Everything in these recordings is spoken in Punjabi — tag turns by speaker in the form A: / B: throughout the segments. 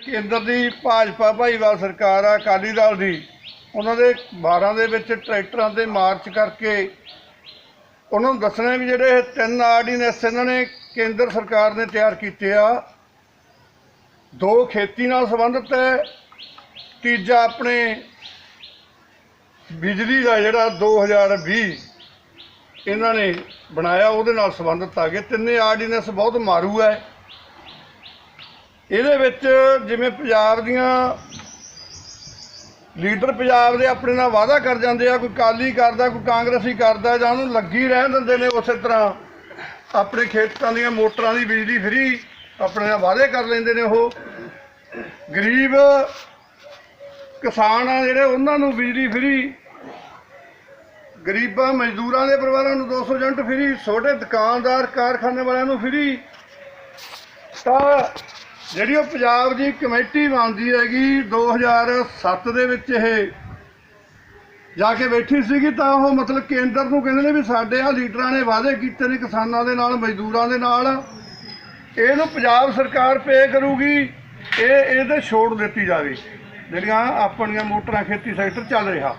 A: ਕੇਂਦਰ ਦੀ ਭਾਜਪਾ ਭਾਈਵਾਲ ਸਰਕਾਰ ਆ, ਅਕਾਲੀ ਦਲ ਦੀ, ਉਹਨਾਂ ਦੇ 12 ਦੇ ਵਿੱਚ ਟਰੈਕਟਰਾਂ ਤੇ ਮਾਰਚ ਕਰਕੇ ਉਹਨਾਂ ਨੂੰ ਦੱਸਣਾ ਵੀ ਜਿਹੜੇ ਇਹ ਤਿੰਨ ਆਰਡੀਨੈਂਸ ਇਹਨਾਂ ਨੇ ਕੇਂਦਰ ਸਰਕਾਰ ਨੇ ਤਿਆਰ ਕੀਤੇ ਆ, ਦੋ ਖੇਤੀ ਨਾਲ ਸੰਬੰਧਿਤ ਹੈ, ਤੀਜਾ ਆਪਣੇ ਬਿਜਲੀ ਦਾ ਜਿਹੜਾ 2020 ਇਹਨਾਂ ਨੇ ਬਣਾਇਆ, ਉਹਦੇ ਨਾਲ ਸੰਬੰਧਿਤ ਆ ਗਏ। ਤਿੰਨੇ ਆਰਡੀਨੈਂਸ ਬਹੁਤ ਮਾਰੂ ਹੈ। ਇਹਦੇ ਵਿੱਚ ਜਿਵੇਂ ਪੰਜਾਬ ਦੀਆਂ ਲੀਡਰ ਪੰਜਾਬ ਦੇ ਆਪਣੇ ਨਾਲ ਵਾਅਦਾ ਕਰ ਜਾਂਦੇ ਆ, ਕੋਈ ਕਾਲੀ ਕਰਦਾ, ਕੋਈ ਕਾਂਗਰਸੀ ਕਰਦਾ, ਜਾਂ ਉਹਨੂੰ ਲੱਗੀ ਰਹਿ ਦਿੰਦੇ ਨੇ ਉਸੇ ਤਰ੍ਹਾਂ ਆਪਣੇ ਖੇਤਾਂ ਦੀਆਂ ਮੋਟਰਾਂ ਦੀ ਬਿਜਲੀ ਫਰੀ ਆਪਣੇ ਨਾਲ ਵਾਅਦੇ ਕਰ ਲੈਂਦੇ ਨੇ ਉਹ। ਗਰੀਬ ਕਿਸਾਨ ਆ ਜਿਹੜੇ, ਉਹਨਾਂ ਨੂੰ ਬਿਜਲੀ ਫਰੀ, ਗਰੀਬਾਂ, ਮਜ਼ਦੂਰਾਂ ਦੇ ਪਰਿਵਾਰਾਂ ਨੂੰ 200 ਯੂਨਿਟ ਫਰੀ, ਛੋਟੇ ਦੁਕਾਨਦਾਰ, ਕਾਰਖਾਨੇ ਵਾਲਿਆਂ ਨੂੰ ਫਰੀ। ਤਾਂ ਜਿਹੜੀ ਉਹ ਪੰਜਾਬ ਦੀ ਕਮੇਟੀ ਬਣਦੀ ਹੈਗੀ 2007 ਦੇ ਵਿੱਚ ਇਹ ਜਾ ਕੇ ਬੈਠੀ ਸੀਗੀ ਤਾਂ ਉਹ ਮਤਲਬ ਕੇਂਦਰ ਨੂੰ ਕਹਿੰਦੇ ਨੇ ਵੀ ਸਾਡੇ ਆ ਲੀਡਰਾਂ ਨੇ ਵਾਅਦੇ ਕੀਤੇ ਨੇ ਕਿਸਾਨਾਂ ਦੇ ਨਾਲ, ਮਜ਼ਦੂਰਾਂ ਦੇ ਨਾਲ। ਇਹਨੂੰ ਪੰਜਾਬ ਸਰਕਾਰ ਪੇ ਕਰੂਗੀ, ਇਹ ਇਹਦੇ ਛੋੜ ਦਿੱਤੀ ਜਾਵੇ। ਜਿਹੜੀਆਂ ਆਪਣੀਆਂ ਮੋਟਰਾਂ ਖੇਤੀ ਸੈਕਟਰ ਚੱਲ ਰਿਹਾ।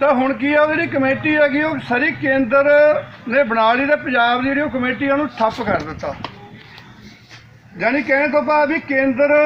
A: ਤਾਂ ਹੁਣ ਕੀ ਆ, ਉਹ ਜਿਹੜੀ ਕਮੇਟੀ ਹੈਗੀ, ਉਹ ਸਰੀ ਕੇਂਦਰ ਨੇ ਬਣਾ ਲਈ ਤੇ ਪੰਜਾਬ ਦੀ ਜਿਹੜੀ ਉਹ ਕਮੇਟੀ ਉਹਨੂੰ ਠੱਪ ਕਰ ਦਿੱਤਾ। ਯਾਨੀ ਕਹਿਣ ਤੋਂ ਬਾਅਦ ਵੀ ਕੇਂਦਰ